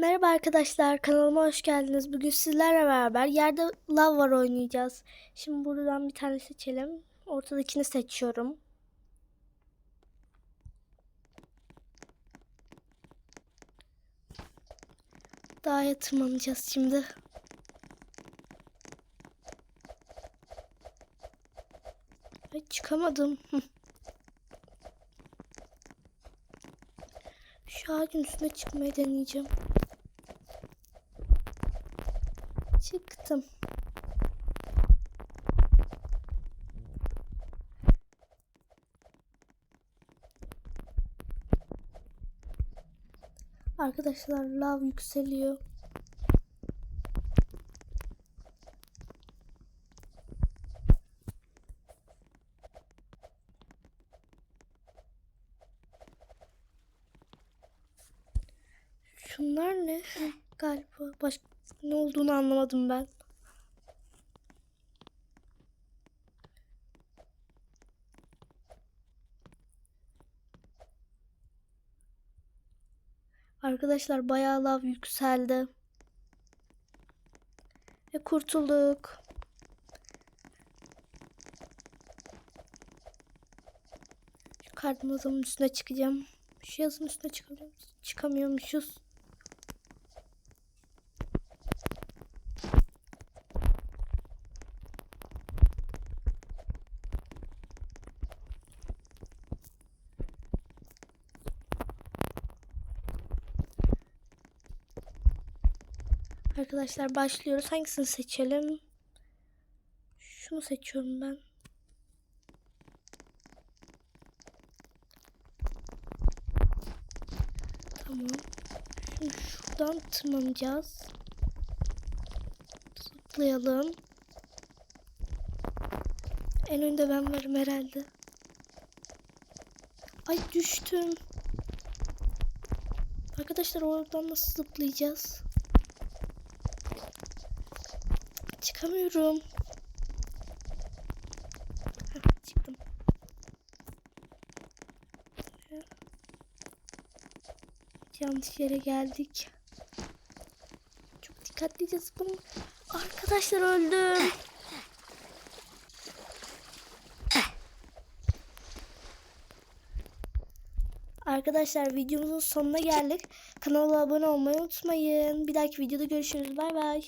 Merhaba arkadaşlar, kanalıma hoş geldiniz. Bugün sizlerle beraber yerde lav var oynayacağız. Şimdi buradan bir tane seçelim. Ortadakini seçiyorum. Dağa tırmanacağız şimdi. Ay, çıkamadım. Şu ağacın üstüne çıkmayı deneyeceğim. Çıktım. Arkadaşlar lav yükseliyor. Şunlar ne? Galiba başka ne olduğunu anlamadım ben. Arkadaşlar bayağı lav yükseldi. Ve kurtulduk. Şu kartın üstüne çıkacağım. Şu yazın üstüne çıkamıyor çıkamıyormuşuz. Arkadaşlar başlıyoruz. Hangisini seçelim? Şunu seçiyorum ben. Tamam. Şimdi şuradan tırmanacağız. Zıplayalım. En önde ben varım herhalde. Ay düştüm. Arkadaşlar oradan nasıl zıplayacağız? Çıkamıyorum. Çıktım. Yanlış yere geldik. Çok dikkatlice zıplamam. Arkadaşlar öldüm. Arkadaşlar videomuzun sonuna geldik. Kanala abone olmayı unutmayın. Bir dahaki videoda görüşürüz. Bay bay.